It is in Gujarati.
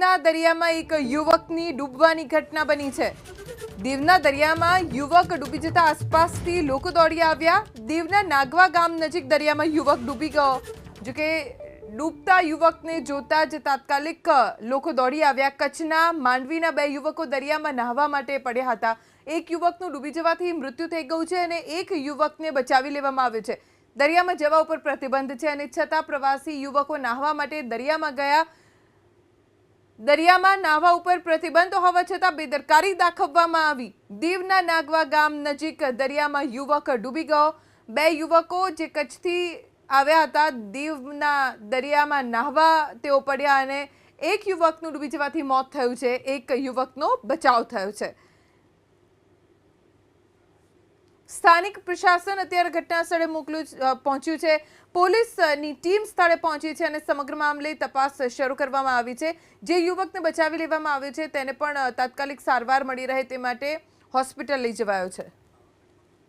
દીવના દરિયામાં એક યુવકની ડૂબવાની ઘટના બની છે. દીવના દરિયામાં યુવક ડૂબી જતા આસપાસથી લોકો દોડી આવ્યા. દીવના નાગવા ગામ નજીક દરિયામાં યુવક ડૂબી ગયો. જોકે ડૂબતા યુવકને જોતા જ તાત્કાલિક લોકો દોડી આવ્યા. કચ્છના માંડવીના બે યુવકો દરિયામાં નાહવા માટે પડ્યા હતા. એક યુવકનું ડૂબી જવાથી મૃત્યુ થઈ ગયું છે અને એક યુવકને બચાવી લેવામાં આવ્યો છે. દરિયામાં જવા ઉપર પ્રતિબંધ છે અને છતાં પ્રવાસી યુવકો નાહવા માટે દરિયામાં ગયા. દરિયામાં નાહવા ઉપર પ્રતિબંધ હોવા છતાં બેદરકારી દાખવવામાં આવી. દીવના નાગવા ગામ નજીક દરિયામાં યુવક ડૂબી ગયો. બે યુવકો જે કચ્છથી આવ્યા હતા, દીવના દરિયામાં નાહવા તેઓ પડ્યા અને એક યુવકનું ડૂબી જવાથી મોત થયું છે. એક યુવકનો બચાવ થયો છે. સ્થાનિક પ્રશાસન અત્યારે ઘટના સ્થળે મોકલ્યું પહોંચ્યું છે. પોલીસની ટીમ સ્થળે પહોંચી છે અને સમગ્ર મામલે તપાસ શરૂ કરવામાં આવી છે. જે યુવકને બચાવી લેવામાં આવ્યો છે તેને પણ તાત્કાલિક સારવાર મળી રહે તે માટે હોસ્પિટલ લઈ જવાયો છે.